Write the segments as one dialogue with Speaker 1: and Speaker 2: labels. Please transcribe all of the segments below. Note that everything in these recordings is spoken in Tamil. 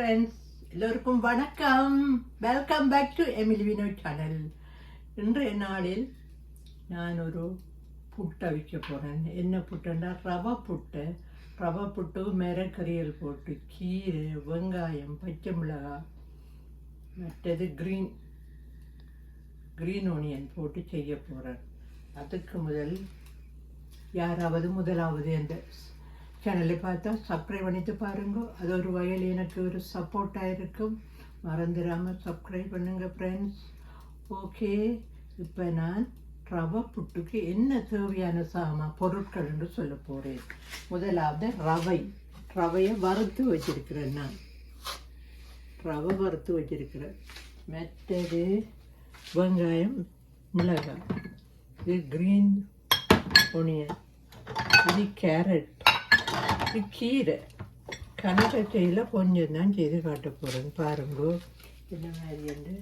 Speaker 1: ஃப்ரெண்ட்ஸ் எல்லோருக்கும் வணக்கம். Welcome back to Emily Vino channel இன்றைய நாளில் நான் ஒரு புட்டை வைக்க போகிறேன் என்ன புட்டுன்னா ரவா புட்டு. ரவா புட்டு மிரக்கறியல் போட்டு கீரை வெங்காயம் பச்சை மிளகாய் மற்றது க்ரீன் க்ரீன் ஒனியன் போட்டு செய்ய போகிறேன் அதுக்கு முதல் யாராவது முதலாவது அந்த சேனலை பார்த்தா சப்ஸ்கிரைப் பண்ணிட்டு பாருங்க. அது ஒரு வகையில் எனக்கு ஒரு சப்போர்ட்டாக இருக்கும். மறந்துடாமல் சப்ஸ்கிரைப் பண்ணுங்க ஃப்ரெண்ட்ஸ் ஓகே இப்போ நான் ரவை புட்டுக்கு என்ன தேவையான சாமா பொருட்கள் என்று சொல்ல போகிறேன் முதலாவது ரவை. ரவையை வறுத்து வச்சிருக்கிறேன் நான். ரவை வறுத்து வச்சிருக்கிறேன். மெத்தது வெங்காயம் மிளகாய். இது க்ரீன் ஒனியன் இது கேரட் கீரை கனகச்சையில் கொஞ்சம் தான் செய்து காட்ட போகிறேன் பாருங்க என்ன மாதிரி வந்து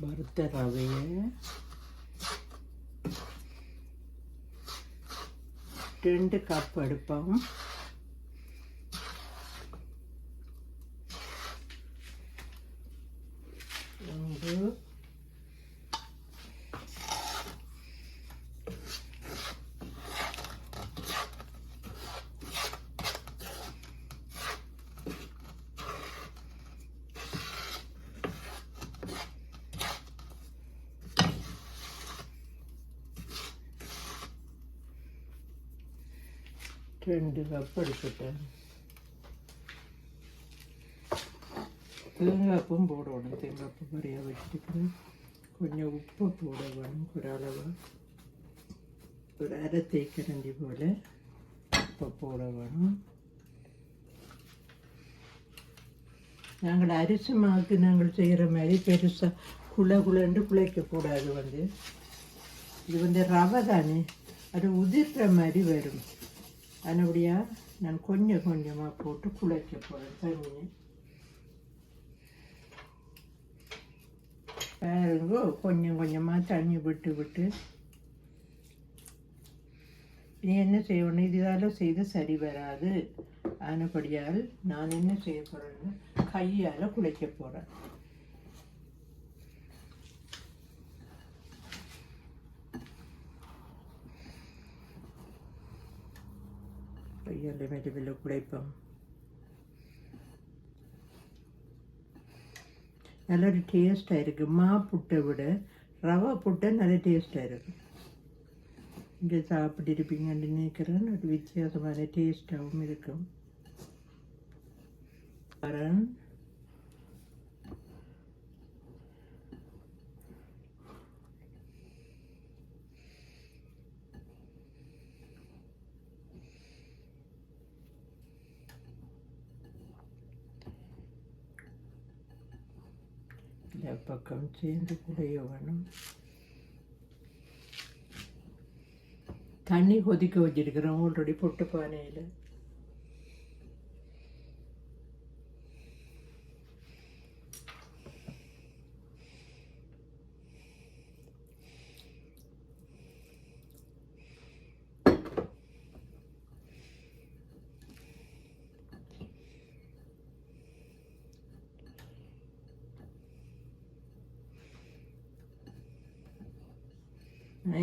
Speaker 1: வறுத்த ரவையை ரெண்டு கப் எடுப்போம் ரெண்டு கப் எடுத்துட்டேன். தேங்காய்ப்பும் போடணும். தேங்காய்ப்பு நிறையா வச்சுருக்கிறேன் கொஞ்சம் உப்பு போட வேணும் ஒரு அளவு. ஒரு அரை தேய்க்கரண்டி போல் உப்பை போட வேணும். நாங்கள் அரிசி மாவுக்கு நாங்கள் செய்கிற மாதிரி பெருசாக குள குளண்டு குழைக்கக்கூடாது வந்து. இது வந்து ரவை தானே. அது உதிர்ற மாதிரி வரும். அதுபடியாக நான் கொஞ்சம் கொஞ்சமாக போட்டு குழைக்க போகிறேன் தண்ணி பாருங்க கொஞ்சம் கொஞ்சமாக தண்ணி விட்டு விட்டு. நீ என்ன செய்யணும் இதால் செய்து சரி வராது. ஆனபடியால் நான் என்ன செய்ய போகிறேன்னு கையால் குழைக்க போகிறேன் கையால் மெதுவில் குழைப்போம் நல்லொரு டேஸ்ட்டாக இருக்குது மா புட்டை விட ரவா புட்டை நல்ல டேஸ்ட்டாக இருக்குது இங்கே சாப்பிட்டுருப்பீங்கன்னு நினைக்கிறேன். ஒரு வித்தியாசமான டேஸ்ட்டாகவும் இருக்கும். வரேன் இந்த பக்கம் சேர்ந்து குறையவனும் தண்ணி கொதிக்க வச்சிருக்கிறோம் ஆல்ரெடி பொட்டு பானையில்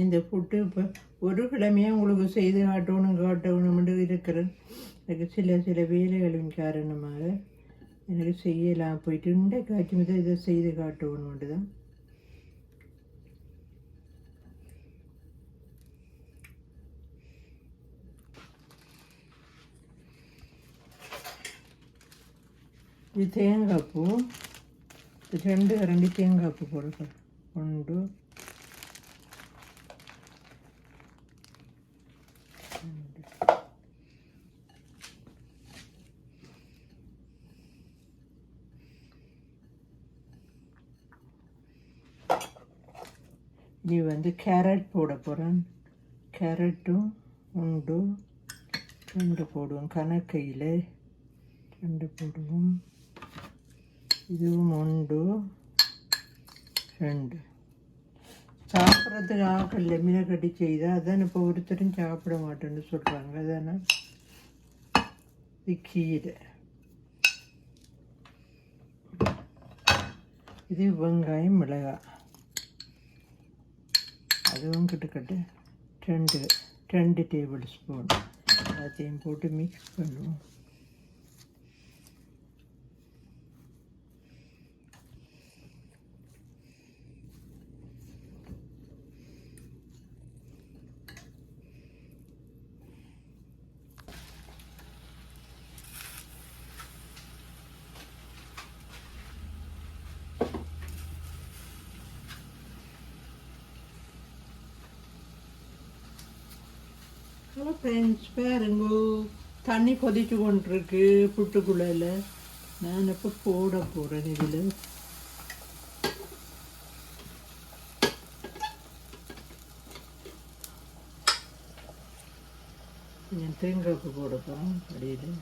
Speaker 1: இந்த ஃபுட்டு இப்போ ஒரு கிழமையே உங்களுக்கு செய்து காட்டணும் காட்டணும்னு இருக்கிறேன். எனக்கு சில சில வேலைகளின் காரணமாக எனக்கு செய்யலாம் போயிட்டு இந்த காட்சி முதல் இதை செய்து காட்டணும்ட்டு தான் இது தேங்காய் பூ ரெண்டு ரெண்டு தேங்காய் பூ போடுறேன். ஒன்று நீ வந்து கேரட் போட போகிறேன் கேரட்டும் உண்டு ரெண்டு போடுவோம். கணக்கையில் ரெண்டு போடுவோம். இதுவும் உண்டு. ரெண்டு. சாப்பிட்றதுக்கு ஆகல மீனை செய்தால் அதான் இப்போ ஒருத்தரும் சாப்பிட மாட்டேன்னு சொல்கிறாங்க அதானே? இது கீரை. இது வெங்காயம் மிளகாய். அதுவும் கிட்டத்தட்ட ரெண்டு ரெண்டு டேபிள் ஸ்பூன் எல்லாத்தையும் போட்டு மிக்ஸ் பண்ணுவோம். ஃப்ரெண்ட்ஸ் பாருங்கோ. தண்ணி கொதிச்சு கொண்டிருக்கு புட்டுக்குள்ளையில் நான் இப்போ போட போகிறேன் இதில்? கொஞ்சம் தேங்காய்ப்பு போட போகிறோம் அடியில்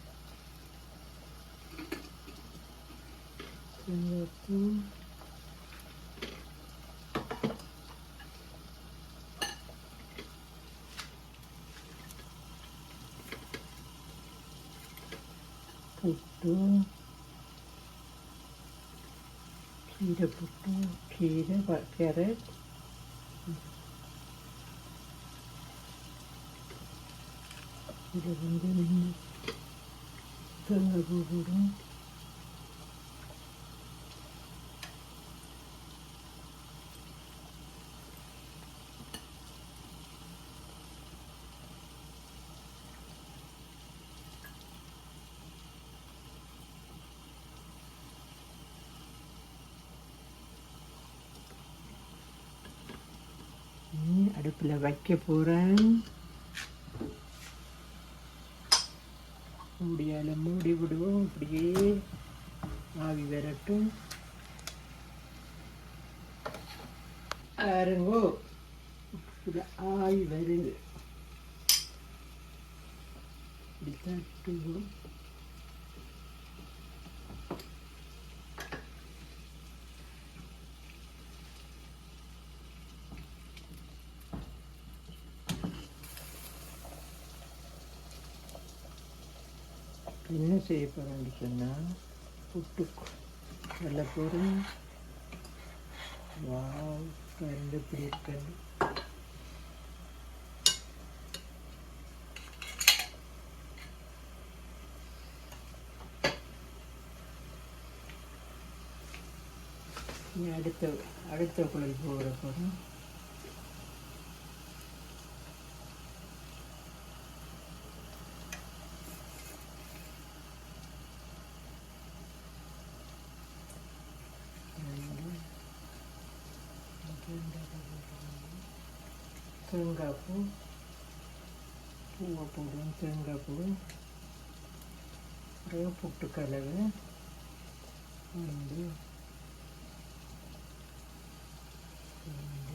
Speaker 1: புட்டு கீரை புட்டு கீரை கேரட் இதை வந்து நின்று தேங்காய் பூ போடும் பூ அடுப்பில் வைக்க போகிறேன். மூடியால் மூடி விடுவோம் இப்படியே ஆவி வரட்டும். ஆருங்கோ இது ஆவி வருது. இப்படி தட்டுவோம். என்ன செய்ய போகிறோம்னு சொன்னால் புட்டு நல்ல பொருள் வா கண்டு இப்படி இருக்கண்டு அடுத்த அடுத்த குழல் போகிற போகிறோம் தேங்காய் பூ பூவை போடுவோம் தேங்காய் பூ நிறைய புட்டு கலவை வந்து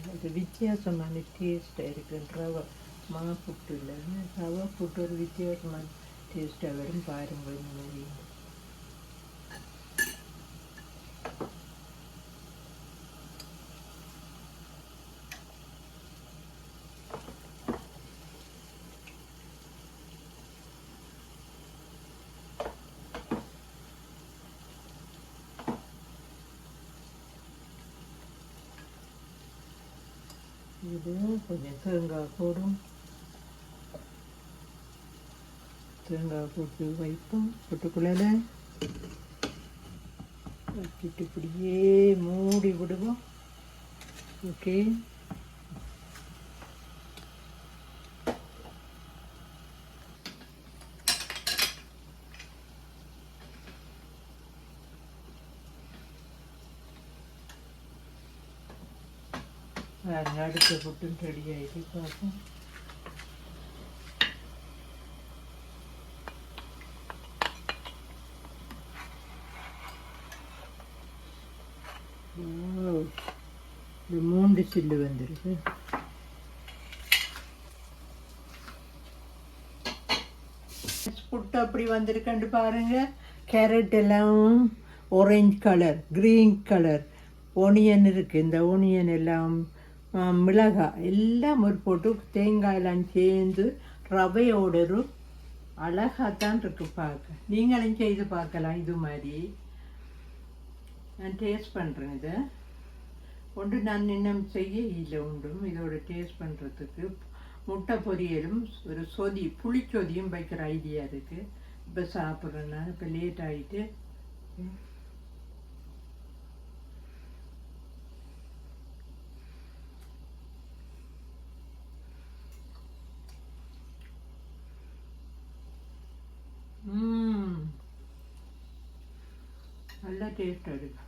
Speaker 1: அது வித்தியாசமான டேஸ்ட்டாக இருக்குது ரவை மா புட்டு இல்லை ரவை புட்டு ஒரு வித்தியாசமான டேஸ்ட்டாக வரும் பாருங்கள் இந்த மாதிரி இது கொஞ்சம் தேங்காய் போடும் தேங்காய் போட்டு வைப்போம். பொட்டுக்குள்ளே வச்சுட்டு இப்படியே மூடி விடுவோம். ஓகே அடுத்த புட்டும் ரெடி ஆகிட்டு பார்ப்போம் இது மூன்று சில்லு வந்துருக்கு புட்டு அப்படி வந்திருக்கண்டு பாருங்க கேரட் எல்லாம் orange colour green colour onion இருக்குது இந்த ஒனியன் எல்லாம் மிளகாய் எல்லாம் ஒரு போட்டு தேங்காயெல்லாம் சேர்ந்து ரவையோட ஒரு அழகாத்தான் இருக்கு பார்க்க. நீங்களும் செய்து பார்க்கலாம் இது மாதிரி. நான் டேஸ்ட் பண்ணுறேன் இதை. ஒன்று நான் இன்னும் செய்ய இல்லை உண்டும் இதோட டேஸ்ட் பண்ணுறதுக்கு முட்டை பொரியலும் ஒரு சொதி புளிச்சொதியும் வைக்கிற ஐடியா இருக்குது இப்போ சாப்பிட்றேன் நான். இப்போ லேட் ஆகிட்டு நல்ல டேஸ்ட் இருக்கு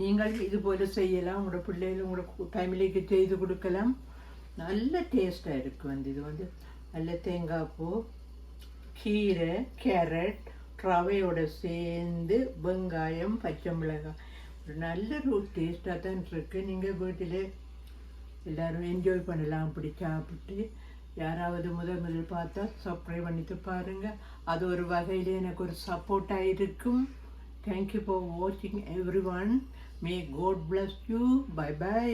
Speaker 1: நீங்கள் இது போல செய்யலாம். உங்களோட பிள்ளைகள் உங்களோட ஃபேமிலிக்கு செய்து கொடுக்கலாம். நல்ல டேஸ்ட்டாக இருக்கும் வந்து. இது வந்து நல்ல தேங்காய் பூ கீரை கேரட் ரவையோட சேர்ந்து வெங்காயம் பச்சை மிளகாய். ஒரு நல்ல ஒரு டேஸ்ட்டாக தான் இருக்குது நீங்கள் வீட்டிலே எல்லோரும் என்ஜாய் பண்ணலாம் அப்படி சாப்பிட்டு யாராவது முதல் முதல் பார்த்தா சப்ஸ்கிரைப் பண்ணிட்டு பாருங்கள் அது ஒரு வகையில் எனக்கு ஒரு சப்போர்ட்டாக இருக்கும். தேங்க்யூ ஃபார் வாட்சிங் everyone may God bless you bye bye